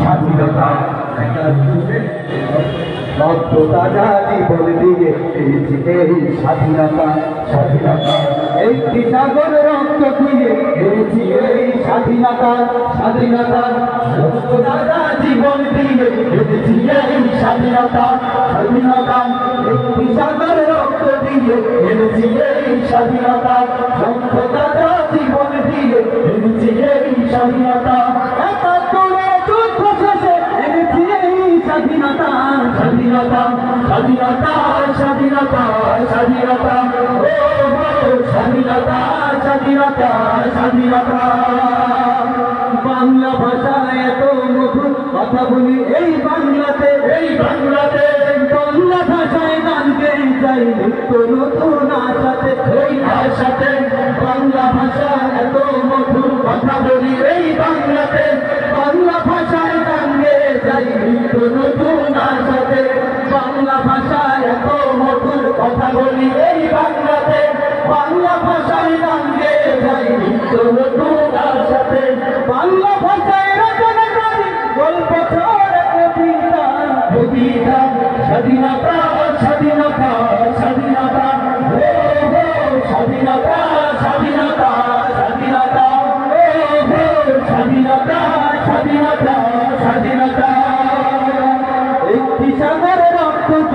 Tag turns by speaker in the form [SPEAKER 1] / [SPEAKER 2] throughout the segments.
[SPEAKER 1] স্বাধীনতা রক্ততাজা জীবন দিয়ে পেয়েছি এই স্বাধীনতা স্বাধীনতা। একটি সাগর রক্ত দিয়ে পেয়েছি এই স্বাধীনতা স্বাধীনতা। রক্ততাজা জীবন দিয়ে পেয়েছি এই স্বাধীনতা স্বাধীনতা। একটি সাগর রক্ত দিয়ে পেয়েছি এই স্বাধীনতা দিয়ে এই স্বাধীনতা। স্বাধীনতা স্বাধীনতা স্বাধীনতা স্বাধীনতা স্বাধীনতা স্বাধীনতা স্বাধীনতা বাংলা ভাষা এত মধুর কথা বলি এই বাংলাতে এই বাংলাতে বাংলা ভাষায় গানকে চাই নিত্য নতুন আশাতে এই ভাষাতে বাংলা ভাষা এত মধুর কথা বলি এই বাংলাতে বাংলা ভাষায় গানকে চাই নিত্য নতুন আশাতে। বাংলা ভাষায় এত মধুর কথা বলি, এই বাংলাতে বাংলা ভাষায় নতুন আশাতে বাংলা ভাষায় রচনা গল্প স্বাধীনতা স্বাধীনতা স্বাধীনতা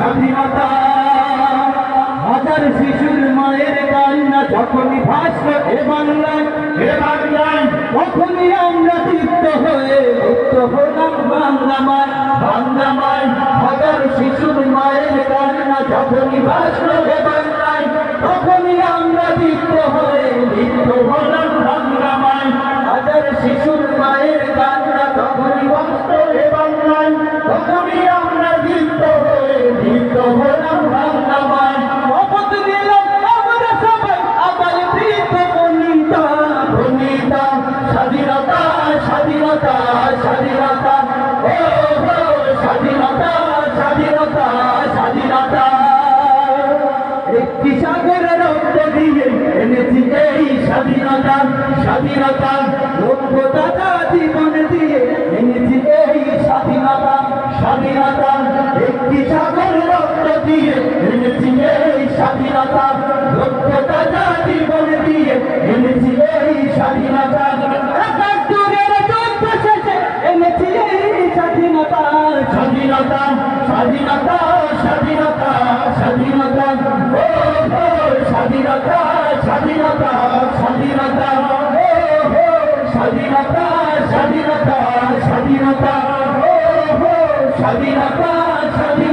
[SPEAKER 1] স্বাধীনতা। হাজার শিশুর মায়ের কান্না যখনই ভাসল, এ বাংলায় এ বাংলায়, তখনই আমরা তৃপ্ত হয়ে মুক্ত হলাম বাংলামায় বাংলামায় বাংলা হাজার শিশুর মায়ের কান্না যখনই ভাসল স্বাধীনতা স্বাধীনতা স্বাধীনতা স্বাধীনতা। একটি সাগর রক্ত দিয়ে স্বাধীনতা স্বাধীনতা। লক্ষ্যতা জীবন দিয়ে এনেছি এই স্বাধীনতা স্বাধীনতা। একটি সাগর রক্ত দিয়ে এনেছি এই স্বাধীনতা। স্বাধীনতা স্বাধীনতা স্বাধীনতা স্বাধীনতা স্বাধীনতা স্বাধীনতা